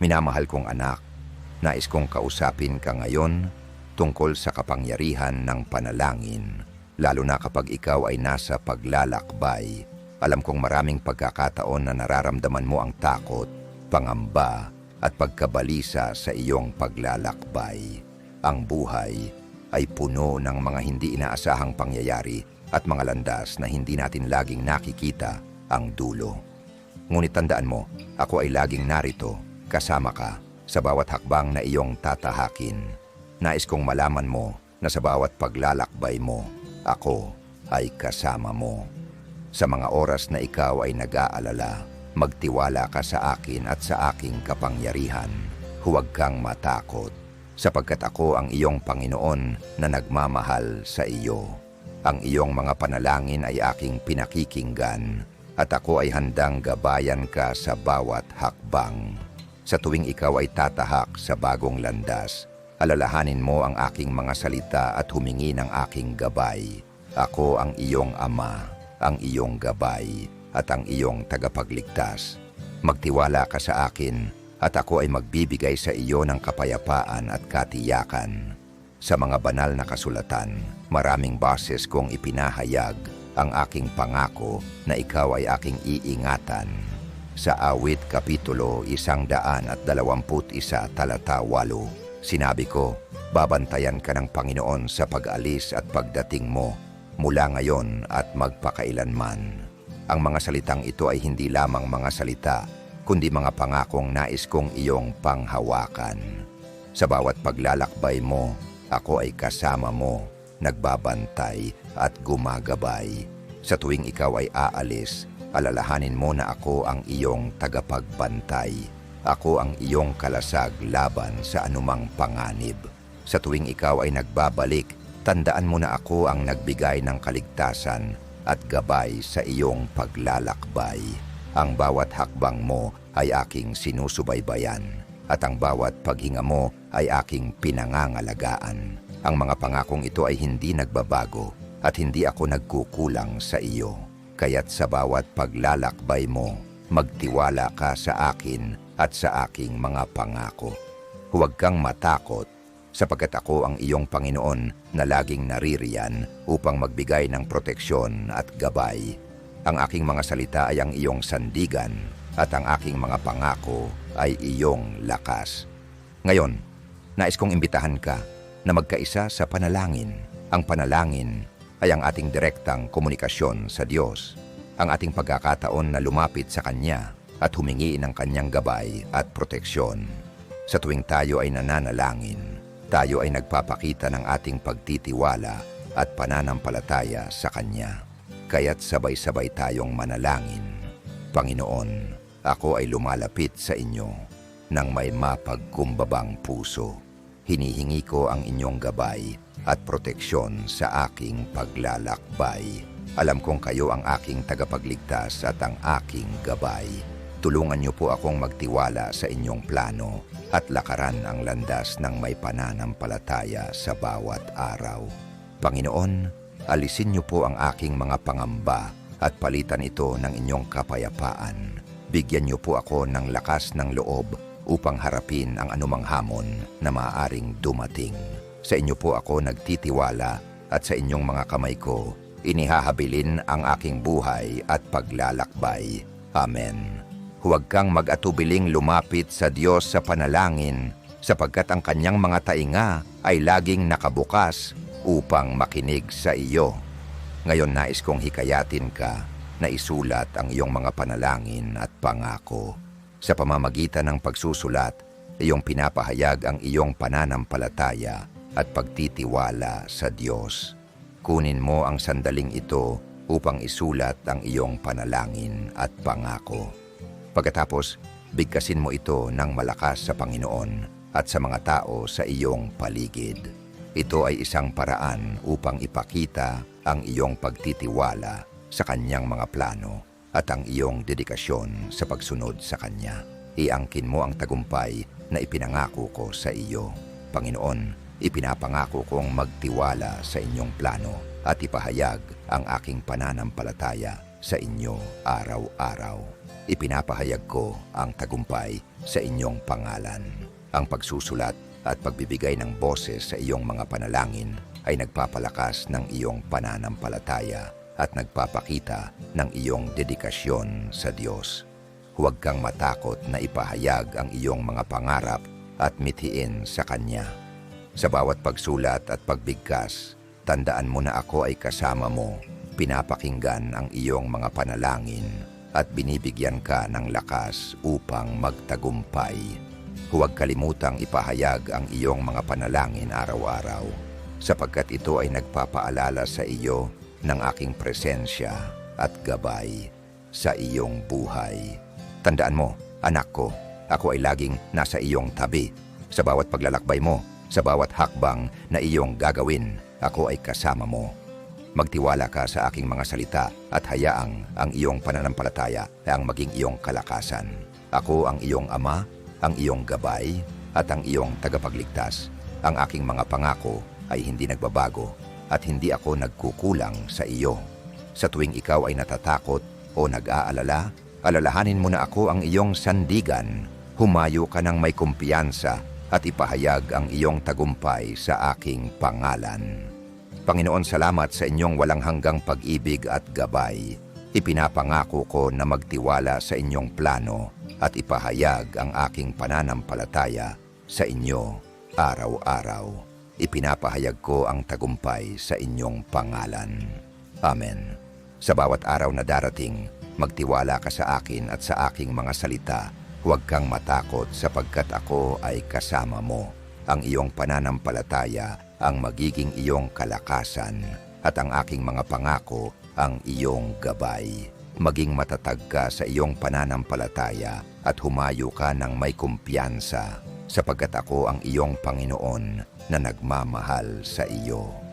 Minamahal kong anak, nais kong kausapin ka ngayon tungkol sa kapangyarihan ng panalangin, lalo na kapag ikaw ay nasa paglalakbay. Alam kong maraming pagkakataon na nararamdaman mo ang takot, pangamba, at pagkabalisa sa iyong paglalakbay. Ang buhay ay puno ng mga hindi inaasahang pangyayari at mga landas na hindi natin laging nakikita ang dulo. Ngunit tandaan mo, ako ay laging narito, kasama ka, sa bawat hakbang na iyong tatahakin. Nais kong malaman mo na sa bawat paglalakbay mo, ako ay kasama mo. Sa mga oras na ikaw ay nag-aalala, magtiwala ka sa akin at sa aking kapangyarihan. Huwag kang matakot, sapagkat ako ang iyong Panginoon na nagmamahal sa iyo. Ang iyong mga panalangin ay aking pinakikinggan at ako ay handang gabayan ka sa bawat hakbang. Sa tuwing ikaw ay tatahak sa bagong landas, alalahanin mo ang aking mga salita at humingi ng aking gabay. Ako ang iyong ama, ang iyong gabay, at ang iyong tagapagligtas. Magtiwala ka sa akin at ako ay magbibigay sa iyo ng kapayapaan at katiyakan. Sa mga banal na kasulatan, maraming bases kong ipinahayag ang aking pangako na ikaw ay aking iingatan. Sa awit kapitulo isang daan at dalawamput isa talata walo, sinabi ko, babantayan ka ng Panginoon sa pag-alis at pagdating mo mula ngayon at magpakailanman. Ang mga salitang ito ay hindi lamang mga salita, kundi mga pangakong nais kong iyong panghawakan. Sa bawat paglalakbay mo, ako ay kasama mo, nagbabantay at gumagabay. Sa tuwing ikaw ay aalis, alalahanin mo na ako ang iyong tagapagbantay. Ako ang iyong kalasag laban sa anumang panganib. Sa tuwing ikaw ay nagbabalik, tandaan mo na ako ang nagbigay ng kaligtasan at gabay sa iyong paglalakbay. Ang bawat hakbang mo ay aking sinusubaybayan at ang bawat paghinga mo ay aking pinangangalagaan. Ang mga pangakong ito ay hindi nagbabago at hindi ako nagkukulang sa iyo. Kaya't sa bawat paglalakbay mo, magtiwala ka sa akin at sa aking mga pangako. Huwag kang matakot sapagkat ako ang iyong Panginoon na laging naririyan upang magbigay ng proteksyon at gabay. Ang aking mga salita ay ang iyong sandigan at ang aking mga pangako ay iyong lakas. Ngayon, nais kong imbitahan ka na magkaisa sa panalangin. Ang panalangin ay ang ating direktang komunikasyon sa Diyos, ang ating pagkakataon na lumapit sa Kanya at humingi ng Kanyang gabay at proteksyon. Sa tuwing tayo ay nananalangin, tayo ay nagpapakita ng ating pagtitiwala at pananampalataya sa Kanya. Kaya't sabay-sabay tayong manalangin. Panginoon, ako ay lumalapit sa inyo nang may mapagkumbabang puso. Hinihingi ko ang inyong gabay at proteksyon sa aking paglalakbay. Alam kong kayo ang aking tagapagligtas at ang aking gabay. Tulungan niyo po akong magtiwala sa inyong plano at lakaran ang landas ng may pananampalataya sa bawat araw. Panginoon, alisin niyo po ang aking mga pangamba at palitan ito ng inyong kapayapaan. Bigyan niyo po ako ng lakas ng loob upang harapin ang anumang hamon na maaaring dumating. Sa inyo po ako nagtitiwala at sa inyong mga kamay ko, inihahabilin ang aking buhay at paglalakbay. Amen. Huwag kang mag-atubiling lumapit sa Diyos sa panalangin sapagkat ang kanyang mga tainga ay laging nakabukas upang makinig sa iyo. Ngayon nais kong hikayatin ka na isulat ang iyong mga panalangin at pangako. Sa pamamagitan ng pagsusulat, iyong pinapahayag ang iyong pananampalataya at pagtitiwala sa Diyos. Kunin mo ang sandaling ito upang isulat ang iyong panalangin at pangako. Pagkatapos, bigkasin mo ito ng malakas sa Panginoon at sa mga tao sa iyong paligid. Ito ay isang paraan upang ipakita ang iyong pagtitiwala sa kanyang mga plano at ang iyong dedikasyon sa pagsunod sa kanya. Iangkin mo ang tagumpay na ipinangako ko sa iyo. Panginoon, ipinapangako kong magtiwala sa inyong plano at ipahayag ang aking pananampalataya sa inyo araw-araw. Ipinapahayag ko ang tagumpay sa inyong pangalan. Ang pagsusulat at pagbibigay ng boses sa iyong mga panalangin ay nagpapalakas ng iyong pananampalataya at nagpapakita ng iyong dedikasyon sa Diyos. Huwag kang matakot na ipahayag ang iyong mga pangarap at mithiin sa Kanya. Sa bawat pagsulat at pagbigkas, tandaan mo na ako ay kasama mo, pinapakinggan ang iyong mga panalangin at binibigyan ka ng lakas upang magtagumpay. Huwag kalimutang ipahayag ang iyong mga panalangin araw-araw sapagkat ito ay nagpapaalala sa iyo ng aking presensya at gabay sa iyong buhay. Tandaan mo, anak ko, ako ay laging nasa iyong tabi. Sa bawat paglalakbay mo, sa bawat hakbang na iyong gagawin, ako ay kasama mo. Magtiwala ka sa aking mga salita at hayaang ang iyong pananampalataya ay ang maging iyong kalakasan. Ako ang iyong ama, ang iyong gabay, at ang iyong tagapagligtas. Ang aking mga pangako ay hindi nagbabago at hindi ako nagkukulang sa iyo. Sa tuwing ikaw ay natatakot o nag-aalala, alalahanin mo na ako ang iyong sandigan. Humayo ka ng may kumpiyansa at ipahayag ang iyong tagumpay sa aking pangalan. Panginoon, salamat sa inyong walang hanggang pag-ibig at gabay. Ipinapangako ko na magtiwala sa inyong plano at ipahayag ang aking pananampalataya sa inyo araw-araw. Ipinapahayag ko ang tagumpay sa inyong pangalan. Amen. Sa bawat araw na darating, magtiwala ka sa akin at sa aking mga salita. Huwag kang matakot sapagkat ako ay kasama mo. Ang iyong pananampalataya ang magiging iyong kalakasan at ang aking mga pangako ang iyong gabay. Maging matatag ka sa iyong pananampalataya at humayo ka ng may kumpiyansa sapagkat ako ang iyong Panginoon na nagmamahal sa iyo.